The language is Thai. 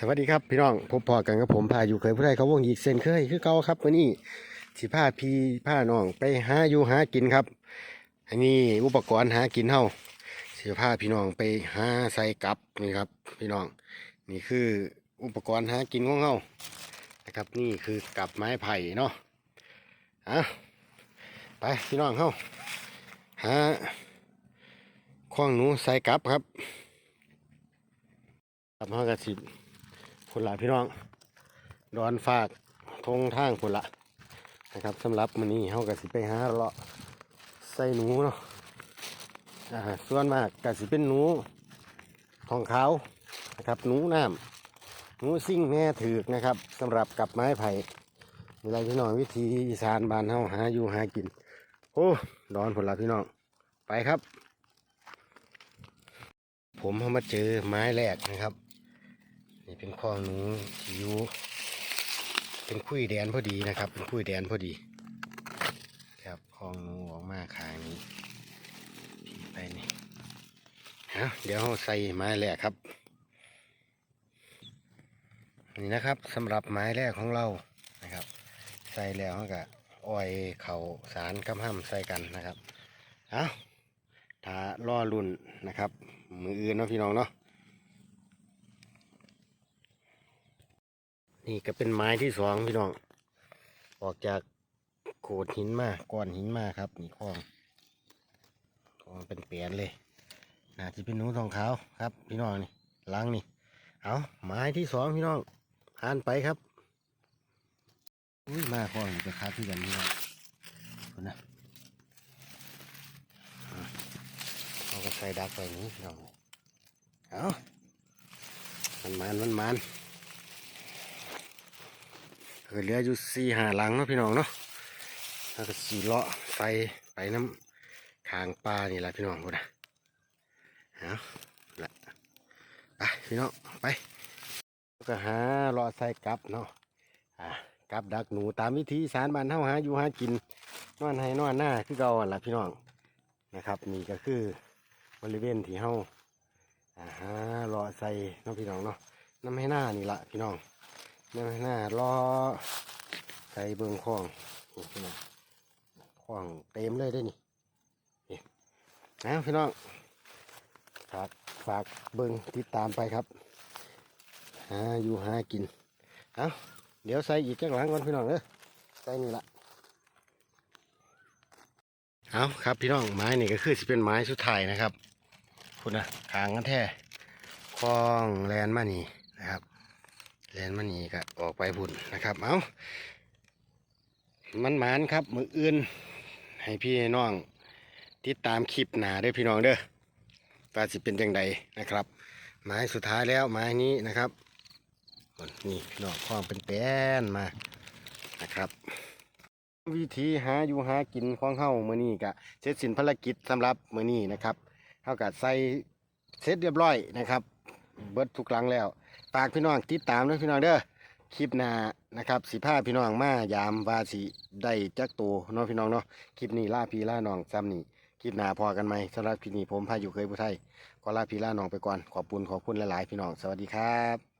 สวัสดีครับพี่น้องพบพอกันกับผมพาอยู่เคยผู้ใดเขาวงอีกเส้นเคยคือเก่าครับวันนี้สิพาพี่พาน้องไปหาอยู่หากินครับ อันนี้อุปกรณ์หากินเฮาสิพาพี่น้องไปหาใส่กับนี่ครับ พี่น้อง นี่คืออุปกรณ์หากินของเฮานะครับนี่คือกับไม้ไผ่เนาะอะไปพี่น้องเฮาหาข้องหนูใส่กับครับกับเฮากระสิ คนละพี่น้อง ดอนฝากทงทางคนละนะครับสำหรับมื้อนี้เฮาก็สิไปหาเลาะใส่หนูเนาะอ่าส่วนมากก็สิเป็นหนูทองขาวนะครับหนูน้ำหนูซิ่งแน่ถือกนะครับสำหรับกับไม้ไผ่เวลาพี่น้องวิธีอีสานบ้านเฮาหาอยู่หากิน โอ้ดอนผลละพี่น้องไปครับ ผมเฮามาเจอไม้แรกนะครับ เป็นคลองหนูที่อยู่เป็นคุยแดนพอดีนะครับ เป็นคุยแดนพอดี ครับคลองหนูออกมาขางนี้พี่ไปนี่ฮะเดี๋ยวเราใส่ไม้แรกครับ นี่นะครับสำหรับไม้แรกของเรานะครับ ใส่แล้วก็อ้อยเข่าสารกำห้ำใส่กันนะครับ เอ้าถ้าล่อรุ่นนะครับ มืออื่นเนาะพี่น้องเนาะ นี่ก็เป็นไม้ที่สองพี่น้อง ออกจากโขดหินมาก้อนหินมาครับนี่คลองคลองเป็นเปลี่ยนเลยน่าจะเป็นหนูทองขาวครับ พี่น้องนี่ล้างนี่ เอาไม้ที่สองพี่น้องผ่านไปครับอุ้ยมาคลองอยู่กับคาที่กันพี่น้องคนนะเอาก็ใส่ดักไปนี้พี่น้องเอามันมันมันมัน เออเหลืออยู่สี่หาหลังเนาะพี่น้องเนาะแล้วก็สีเลาะใส่ไปน้ำทางปลานี่แหละพี่น้องพูดนะเอาละไปพี่น้องไปก็หาเลาะใส่กลับเนาะอะกลับดักหนูตามวิธีสารบ้านเฮาหาอยู่หากินนอนให้นอนหน้าคือเก่าหั่นล่ะพี่น้องนะครับนี่ก็คือบริเวณที่เฮาอ่าหาเลาะใส่เนาะพี่น้องเนาะน้ำให้หน้านี่ละพี่น้อง นี่หน้ารอใส่เบิงคลองนี่พี่น้องคลองเต็มเลยได้นี่นี่นะพี่น้องฝากฝากเบิงติดตามไปครับหาอยู่หากินเอาเดี๋ยวใส่อีกแจังหลังก่อนพี่น้องเด้อใส่นี่ละเอาครับพี่น้องไม้นี่ก็คือสิเป็นไม้สุดท้ายนะครับคุณนะทางกันแท้คลองแลนมานี่นะครับ แลนมันนี่ก็ออกไปบุญนะครับ เอามันหมานครับ มืออื่น ให้พี่ให้น้องติดตามคลิปหนาด้อพี่น้องเด้อว่าสิเป็นยังไงนะครับ ไม้สุดท้ายแล้วไม้นี้นะครับนี่พี่น้องความเป็นแป้นมานะครับ วิธีหาอยู่หากินของเฮามือนี้ก็เสร็จสิ้นภารกิจสำหรับมือนี้นะครับเฮาก็ใส่เสร็จเรียบร้อยนะครับ เบิดทุกหลังแล้ว ฝากพี่น้องติดตามด้วยพี่น้องเด้อคลิปหน้านะครับสิพาพี่น้องมายามวาสิได้จักตัวเนาะพี่น้องเนาะคลิปนี้ล่าพี่ล่าน้องซ้ำนี่คลิปหน้าพอกันไหมสำหรับคลิปนี้ผมพาอยู่เคยผู้ไทยขอลาพี่ล่าน้องไปก่อนขอบคุณขอบคุณหลายๆพี่น้องสวัสดีครับ